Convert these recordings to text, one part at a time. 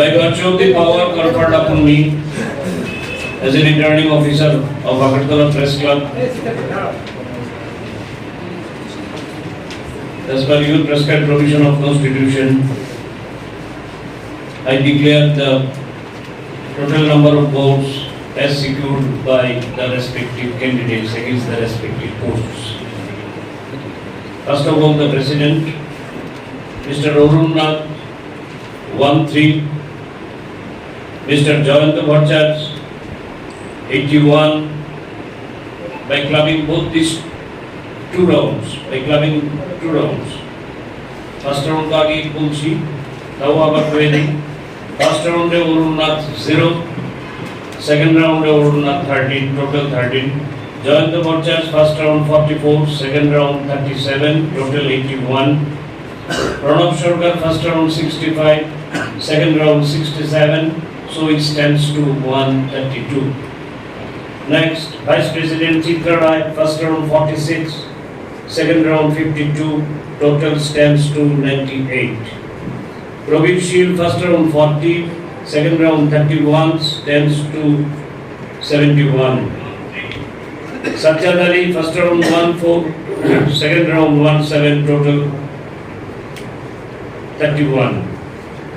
by virtue of the power conferred upon me as a returning officer of Agartala Press Club, as per your prescribed provision of Constitution, I declare the total number of votes as secured by the respective candidates against the respective posts. First of all, the President, Mr. Arunnath, 1 3 Mr. Jayanta the eighty 81 by clubbing both these two rounds, by clubbing two rounds. First round Kagi Pulsi, Tawaba 20. First round Urunath 0. Second round Urunath 13, total 13. Jayanta Borchas first round 44, second round 37, total 81. Pranab Sarkar first round 65, second round 67 so it stands to one thirty-two. Next, Vice President Chitra first round forty-six, second round fifty-two, total stands to ninety-eight. Praveen Sheel, first round forty, second round thirty-one, stands to seventy-one. Satyad Ali, first round one four, second round one seven, total thirty-one.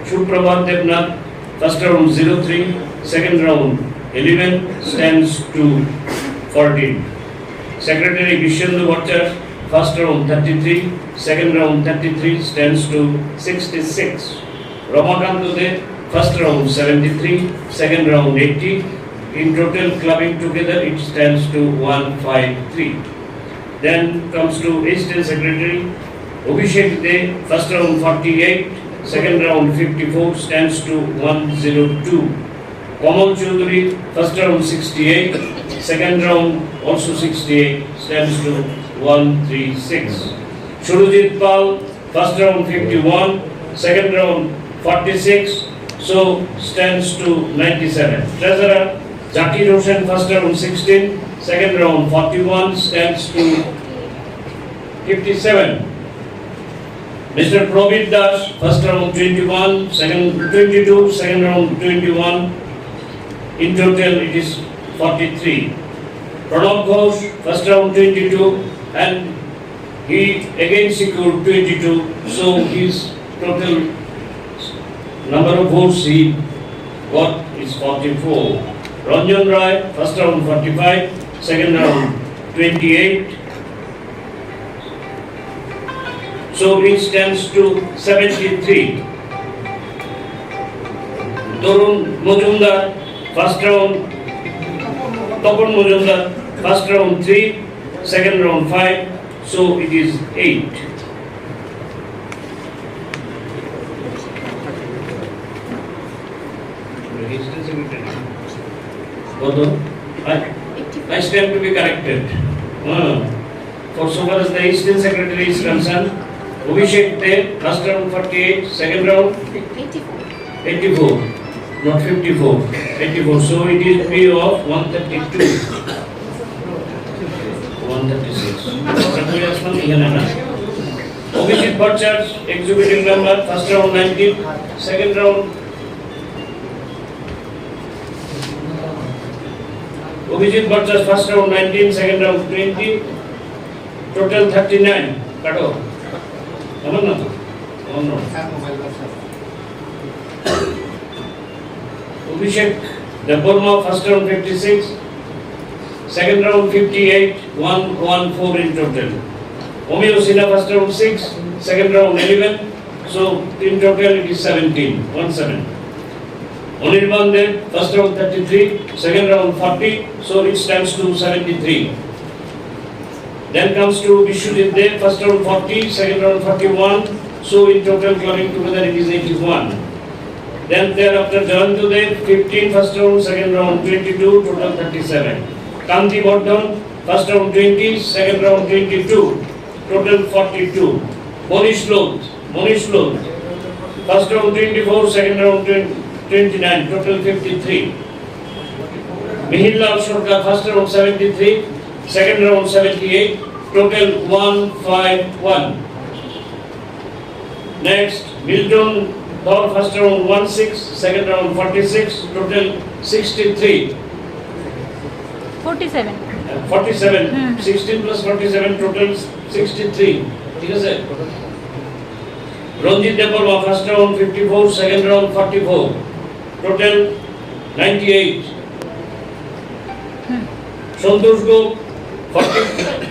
Shuprabhat Devnath, first round zero three, second round eleven, stands to fourteen. Secretary Vishendu Bhattacharya, first round thirty-three, second round thirty-three, stands to sixty-six. Ramakant Dude, first round seventy-three, second round eighty. In total clubbing together, it stands to one five three. Then comes to Assistant Secretary Abhishek De, first round forty-eight, second round fifty-four, stands to one zero two. Kamal Chaudhary, first round sixty-eight, second round also sixty-eight, stands to one three six. Surajit Pal, first round fifty-one, second round forty-six, so stands to ninety-seven. Treasurer Zakir Hossain, first round sixteen, second round forty-one, stands to fifty-seven. Mr. Probit Das, first round 21, second 22, second round 21. In total, it is 43. Pranab Ghosh, first round 22, and he again secured 22, so his total number of votes he got is 44. Ranjan Rai, first round 45, second round 28, So it stands to seventy-three. Torun Mojumdar, first round, Topon Mojumdar, first round three, second round five, so it is eight. Although, I, I stand to be corrected. Uh, For so far as the Eastern Secretary is concerned, Abhishek De, first round forty-eight, second round Eighty-four. eighty-four, not fifty-four, eighty-four, so it is P of one thirty-two. One thirty-six. Abhishek Bhattacharya, executive member, first round nineteen, second round Abhijit Bhattacharya first round nineteen second round twenty total thirty nine কাটো এমন না তো এমন অভিষেক Deborah, first round 56, second round 58, 1, 1, 4 in total. Omeo Sina first round 6, second round 11, so in total it is 17, 1 7. Onirban then, first round 33, second round 40, so it stands to 73. Then comes to Vishwajit Dev, first round 40, second round 41, so in total clubbing together it is 81. Then thereafter Jayantu Dev, 15, first round, second round 22, total 37. Kanti Vardhan, first round 20, second round 22, total 42. Monish Loth, Monish Loth, first round 24, second round 29, total 53. Mihir Lal Sarkar, first round 73, second round 78, total 151. Next, Milton Power first round 1 6, second round 46, total 63. 47 47, Hmm. 16 plus 47, total 63. ঠিক আছে Ranjit Debbarma first round 54, second round 44, total 98. Santosh Gope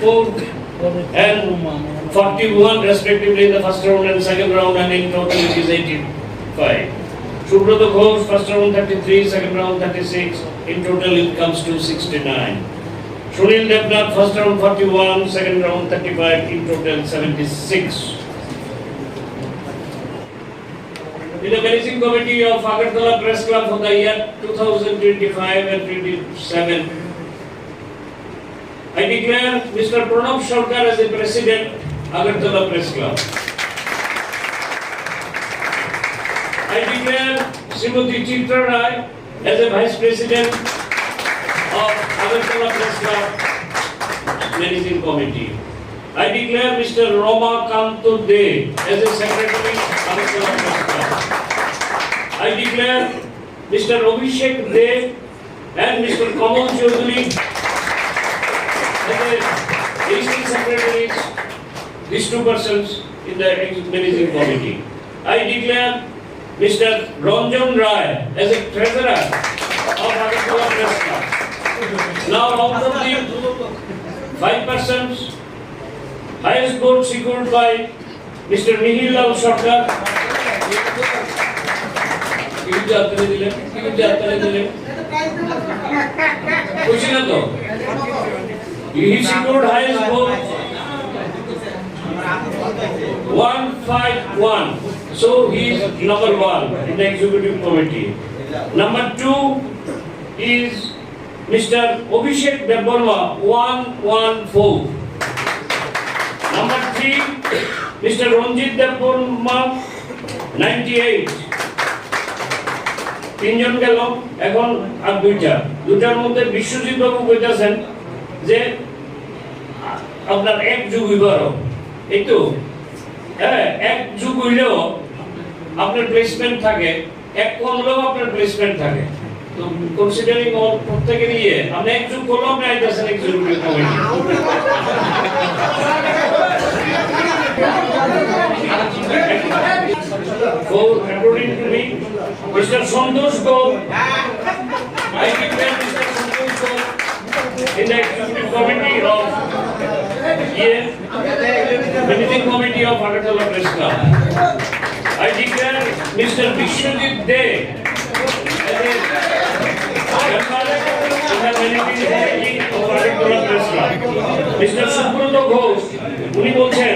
44 and 41 respectively in the first round and second round and in total it is 85. Subrata Ghosh, first round 33, second round 36, in total it comes to 69. Sunil Devnath, first round 41, second round 35, in total 76. In the managing committee of Agartala Press Club for the year 2025 and 27, I declare Mr. Pranab Sharkar as the president, Agartala Press Club. I declare Srimati Chitra Rai as the vice president of Agartala Press Club Managing Committee. I declare Mr. Roma Kantu De as the secretary, Agartala Press Club. I declare Mr. Abhishek De and Mr. Kamal Chaudhary a district secretaries, these two persons in the managing committee. I declare Mr. Ranjan Rai as a treasurer of Agartala Press Club. Now out of the five persons, highest vote secured by Mr. Nihil Lal Sarkar. কি বুঝতে হাততালি দিলেন? কি বুঝতে হাততালি দিলেন? খুশি না তো? institute high school 151 so he is number 1 in the executive committee number 2 is number 3 mister Ranjit Debbarma 98 তিনজনকে লোক, এখন আর দুইটা। দুটার মধ্যে বিশ্বজিৎ বাবু কইতাছেন যে আপনার এক যুগ হইবার এই তো? হ্যাঁ এক যুগ হইলেও আপনার প্লেসমেন্ট থাকে এক কমলেও আপনার প্লেসমেন্ট থাকে। তো কনসিডারিং অল প্রত্যেকের ইয়ে আপনি এক যুগ করলেও আপনি আইতেছেন me, Mr. Santosh Go, of Anatala Krishna. I declare Mr. Vishwajit Day Mr. Subrata Ghosh, উনি বলছেন